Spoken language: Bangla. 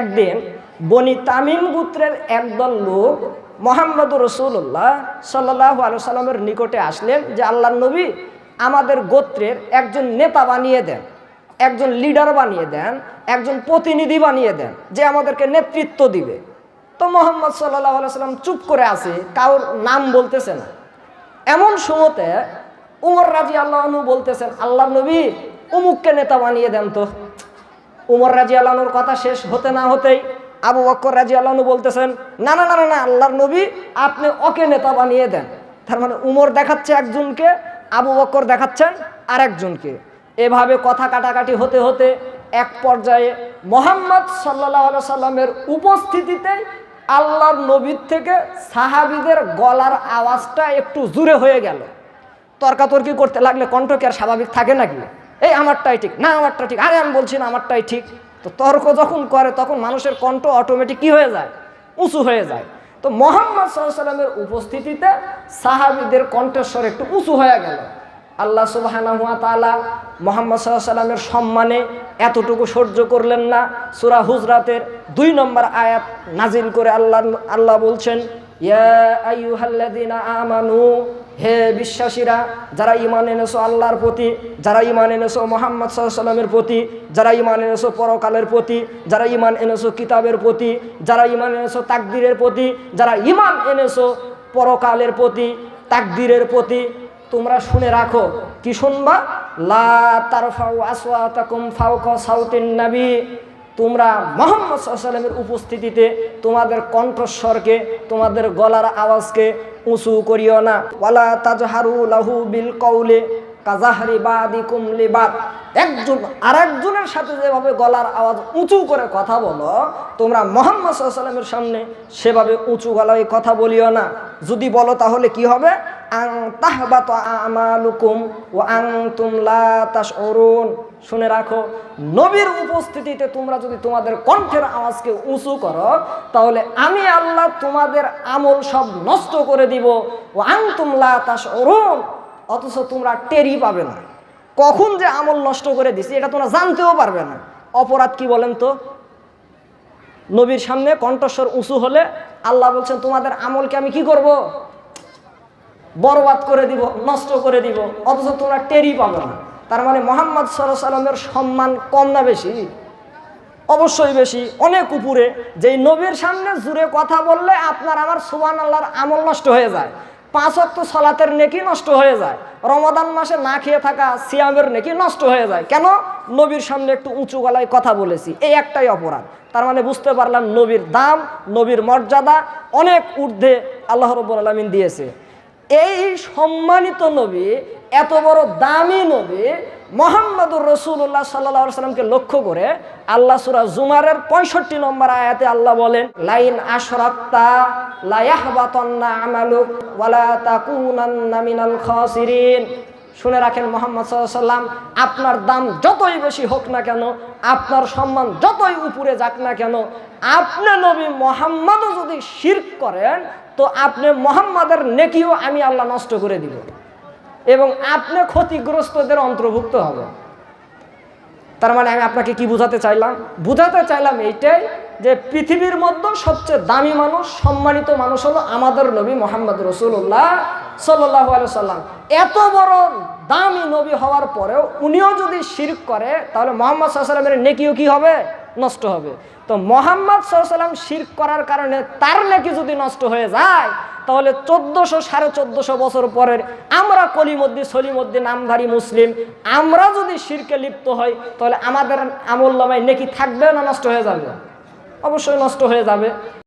একদিন বনি তামিম গোত্রের একদল লোক মোহাম্মদ রসুল্লাহ সাল্লাহ আলু সাল্লামের নিকটে আসলেন যে আল্লাহ নবী আমাদের গোত্রের একজন নেতা বানিয়ে দেন, একজন লিডার বানিয়ে দেন, একজন প্রতিনিধি বানিয়ে দেন যে আমাদেরকে নেতৃত্ব দিবে। তো মোহাম্মদ সাল্লাহ সাল্লাম চুপ করে আছে, কারোর নাম বলতেছে না। এমন সময়তে উমর রাজি আল্লাহনু বলতেছেন আল্লাহ নবী, উমুককে নেতা বানিয়ে দেন তো। উমর রাজি আল্লাহনুর কথা শেষ হতে না হতেই আবু বক্কর রাজি আল্লাহনু বলতেছেন, না না না না আল্লাহর নবী আপনি ওকে নেতা বানিয়ে দেন। তার মানে উমর দেখাচ্ছে একজনকে, আবু বক্কর দেখাচ্ছেন আর একজনকে এভাবে কথা কাটাকাটি হতে হতে এক পর্যায়ে মোহাম্মদ সাল্লাহ সাল্লামের উপস্থিতিতে আল্লাহর নবীর থেকে সাহাবিদের গলার আওয়াজটা একটু জুড়ে হয়ে গেল। তর্কাতর্কি করতে লাগলে কণ্ঠ কি আর স্বাভাবিক থাকে নাকি? এই আমারটাই ঠিক, না আমারটা ঠিক, আরে আমি বলছি না আমারটাই ঠিক। তো তর্ক যখন করে, তখন মানুষের কণ্ঠ অটোমেটিক কি হয়ে যায়? উঁচু হয়ে যায়। তো মোহাম্মদ সাল্লামের উপস্থিতিতে সাহাবিদের কণ্ঠস্বর একটু উঁচু হয়ে গেল। আল্লাহ তালা মোহাম্মদ সাল্লামের সম্মানে এতটুকু সহ্য করলেন না। সুরা হুজরাতের দুই নম্বর আয়াত নাজিল করে আল্লাহ আল্লাহ বলছেন ইয়া আমানু, হে বিশ্বাসীরা, যারা ইমান এনেছো আল্লাহর প্রতি, যারা ইমান এনেছো মোহাম্মদ সাল্লামের প্রতি, যারা ইমান এনেছো পরকালের প্রতি, যারা ইমান এনেছো কিতাবের প্রতি, যারা ইমান এনেছো তাকদিরের প্রতি, যারা ইমান এনেছো পরকালের প্রতি, তাকদিরের প্রতি, তোমরা শুনে রাখো। কি শুনবা? লা তারফাউ আসওয়াতাকুম ফাওকা সাউতিন নবী। তোমরা মোহাম্মদ সাল্লামের উপস্থিতিতে তোমাদের কণ্ঠস্বরকে, তোমাদের গলার আওয়াজকে উঁচু করিও না। ওয়ালা তাজহারু লাহু বিল কৌলে কাজাহারি বাদি কুমলি বাদ একজন, আরেকজনের সাথে যেভাবে গলার আওয়াজ উঁচু করে কথা বলো, তোমরা মোহাম্মদ সাল্লামের সামনে সেভাবে উঁচু গলায় কথা বলিও না। যদি বলো তাহলে কি হবে? আং আমালুকুম ও আং তুমলা তাস অরুণ শুনে রাখো, নবীর উপস্থিতিতে তোমরা যদি তোমাদের কণ্ঠের আওয়াজকে উঁচু করো, তাহলে আমি আল্লাহ তোমাদের আমল সব নষ্ট করে দিব। ও আং তুমলা তাস অরুণ অথচ তোমরা টেরি পাবে না। কখন যে আমল নষ্ট করে দিছি, এটা তোমরা জানতেও পারবে না। অপরাধ কি বলেন তো? নবীর সামনে কণ্ঠস্বর উঁচু হলে আল্লাহ বলছেন, তোমাদের আমলকে আমি কি করব? বরবাদ করে দিব, নষ্ট করে দিব, অথচ তোমরা টেরি পাবে না। তার মানে মোহাম্মদ সাল্লাহ সাল্লামের সম্মান কম না বেশি? অবশ্যই বেশি। অনেক উপরে, যেই নবীর সামনে জুড়ে কথা বললে আপনার আমার সুবান আল্লাহর আমল নষ্ট হয়ে যায়। পাঁচ অক্ট সলাতের নেকি নষ্ট হয়ে যায়। রমাদান মাসে না খেয়ে থাকা সিয়ামের নেকি নষ্ট হয়ে যায়। কেন? নবীর সামনে একটু উঁচু গলায় কথা বলেছি। এই একটাই অপরাধ। তার মানে বুঝতে পারলাম নবীর দাম, নবীর মর্যাদা অনেক ঊর্ধ্বে আল্লাহ রব্বুল আলমিন দিয়েছে। এই সম্মানিত নবী, এত বড় দামি নবী মোহাম্মদুর রসুল্লাহ সাল্লা সাল্লামকে লক্ষ্য করে আল্লাহ সুরা জুমারের পঁয়ষট্টি নম্বর আয়াতে আল্লাহ বলেন, লাইন আশরাক্তা লায়াহবাতান্না আমালুক ওয়ালা তাকুনান্না মিনাল খাসিরিন। শুনে রাখেন মোহাম্মদ সাল্লাম আপনার দাম যতই বেশি হোক না কেন, আপনার সম্মান যতই উপরে যাক না কেন, আপনি নবী মোহাম্মদও যদি শির্ক করেন, তো আপনি মোহাম্মদের নেকিও আমি আল্লাহ নষ্ট করে দিব। এবং আপনি ক্ষতিগ্রস্তদের অন্তর্ভুক্ত হবেন। তার মানে আমি আপনাকে কি বুঝাতে চাইলাম? বুঝাতে চাইলাম এইটাই যে পৃথিবীর মধ্যে সবচেয়ে দামি মানুষ, সম্মানিত মানুষ হলো আমাদের নবী মোহাম্মদ রসুল্লাহ সাল্লাহ সাল্লাম এত বড় দামি নবী হওয়ার পরেও উনিও যদি শির্ক করে, তাহলে মোহাম্মদ সাল্লামের নেকিও কি হবে? নষ্ট হবে। তো মোহাম্মদ সাল্লাম শির্ক করার কারণে তার নেকি যদি নষ্ট হয়ে যায়, তাহলে চোদ্দোশো সাড়ে চোদ্দশো বছর পরের আমরা কলিমদ্দি সলিমদ্দি নামধারী মুসলিম, আমরা যদি শিরকে লিপ্ত হই, তাহলে আমাদের আমল নামায় নেকি থাকবে না নষ্ট হয়ে যাবে? অবশ্যই নষ্ট হয়ে যাবে।